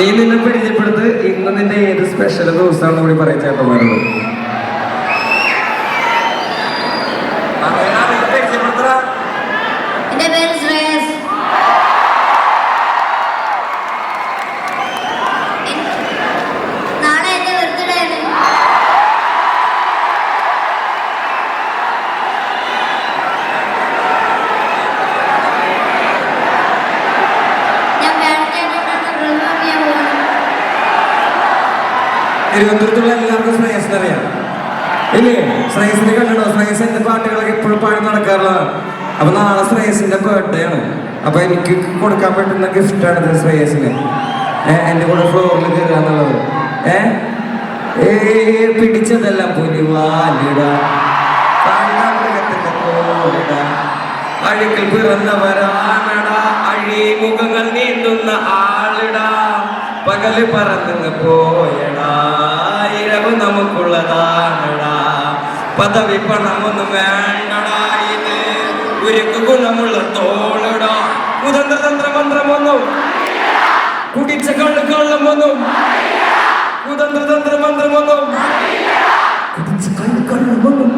നീ നിന്നെ പരിചയപ്പെടുത്ത് ഇന്ന് നിന്റെ ഏത് സ്പെഷ്യൽ ദിവസമാണെന്ന് കൂടി പറയാൻ ചേട്ടന്മാരോട്. തിരുവനന്തപുരത്തുള്ള എല്ലാവർക്കും ശ്രേയസിനെ അറിയാം. ഇല്ലേ? ശ്രേയസിനെ കണ്ടോ ശ്രേയസ് എന്റെ പാട്ടുകളൊക്കെ എപ്പോഴും പാടി നടക്കാറുള്ളതാണ് അപ്പൊ നാളെ ശ്രേയസിന്റെ ബർത്ത്ഡേ ആണ്. അപ്പൊ എനിക്ക് കൊടുക്കാൻ പറ്റുന്ന ഗിഫ്റ്റാണ് ഇത് ശ്രേയസിന് എന്റെ കൂടെ ഫ്ലോറിൽ കയറുക എന്നുള്ളത്. ഏ? പിടിച്ചതെല്ലാം പുലിവാലിട. അഴുക്കിൽ പിറന്നവരാണട. അഴിമുഖങ്ങൾ നീന്തുന്ന ആളിടാ. പകൽ പറന്നു പോയടാ. പദവി പണമൊന്നും വേണ്ടടാ ഇത്. ഉരുക്ക് ഗുണമുള്ള തോളടാ. കുതന്ത്രതന്ത്ര മന്ത്രമൊന്നും കുടിച്ച കള്ളു കള്ളമൊന്നും കുതന്ത്രതന്ത്ര മന്ത്രമൊന്നും കുടിച്ച കള്ളു കള്ളമൊന്നും